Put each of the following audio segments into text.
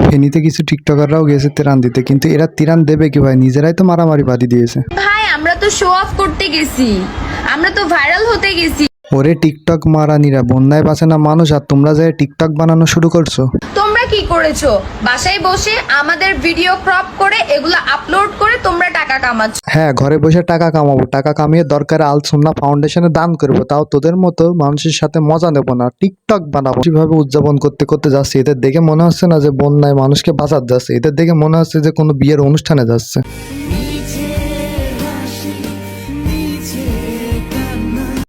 ফেনীতে কিছু টিকটকাররাও গেছে তিরান দিতে কিন্তু এরা তিরান দেবে কি ভাই? নিজেরাই তো মারামারি বাদি দিয়েছে। ভাই আমরা তো শো অফ করতে গেছি। আমরা তো ভাইরাল হতে গেছি। ওরে টিকটক মারানিরা বন্যায় বাঁচে না মানুষ আর তোমরা যে টিকটক বানানো শুরু করছ। তোমরা কি করেছ? বাসায় বসে আমাদের ভিডিও ক্রপ করে এগুলো আপলোড করে তোমরা টাকা কামাচ্ছ। হ্যাঁ ঘরে বসে টাকা কামাবো। টাকা কামিয়ে দরকারে আলসুন্না ফাউন্ডেশনে দান করব। তাও তোদের মতো মানুষের সাথে মজা নেব না। টিকটক বানাবো। কীভাবে উদযাপন করতে করতে যাচ্ছে, এদের দেখে মনে হচ্ছে না যে বন্যায় মানুষকে বাঁচাতে যাচ্ছে। এদের দেখে মনে হচ্ছে যে কোনো বিয়ের অনুষ্ঠানে যাচ্ছে।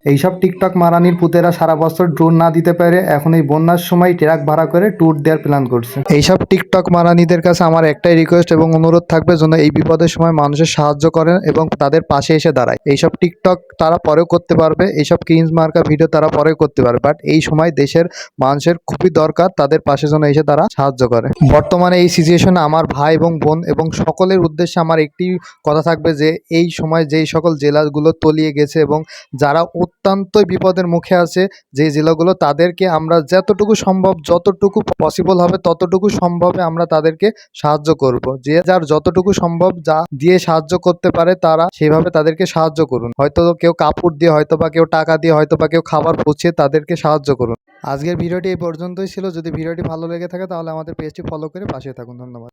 এইসব টিকটক মারানির পুতেরা সারা বছর ট্যুর না দিতে পারে এখন এই বন্যার সময় ট্রাক ভাড়া করে ট্যুর দেওয়ার প্ল্যান করছে। এইসব টিকটক মারানিদের কাছে আমার একটাই রিকোয়েস্ট এবং অনুরোধ থাকবে যেন এই বিপদের সময় মানুষের সাহায্য করেন এবং তাদের পাশে এসে দাঁড়ায়। এইসব টিকটক তারা পরেও করতে পারবে, এইসব ক্রিঞ্জ মার্কা ভিডিও তারা পরেও করতে পারবে বাট এই সময় দেশের মানুষের খুবই দরকার তাদের পাশে যেন এসে তারা সাহায্য করে। বর্তমানে এই সিচুয়েশনে আমার ভাই এবং বোন এবং সকলের উদ্দেশ্যে আমার একটি কথা থাকবে যে, এই সময় যেই সকল জেলাগুলো তলিয়ে গেছে এবং যারা অত্যন্তই বিপদের মুখে আছে যে জেলাগুলো, তাদেরকে আমরা যতটুকু সম্ভব, যতটুকু পসিবল হবে, ততটুকু সম্ভবে আমরা তাদেরকে সাহায্য করব। যে যার যতটুকু সম্ভব যা দিয়ে সাহায্য করতে পারে, তারা সেভাবে তাদেরকে সাহায্য করুন। হয়তো কেউ কাপড় দিয়ে হয়তো বা কেউ টাকা দিয়ে হয়তো বা কেউ খাবার পৌঁছে তাদেরকে সাহায্য করুন। আজকের ভিডিওটি এই পর্যন্তই ছিল। যদি ভিডিওটি ভালো লেগে থাকে, তাহলে আমাদের পেজটি ফলো করে পাশে থাকুন। ধন্যবাদ।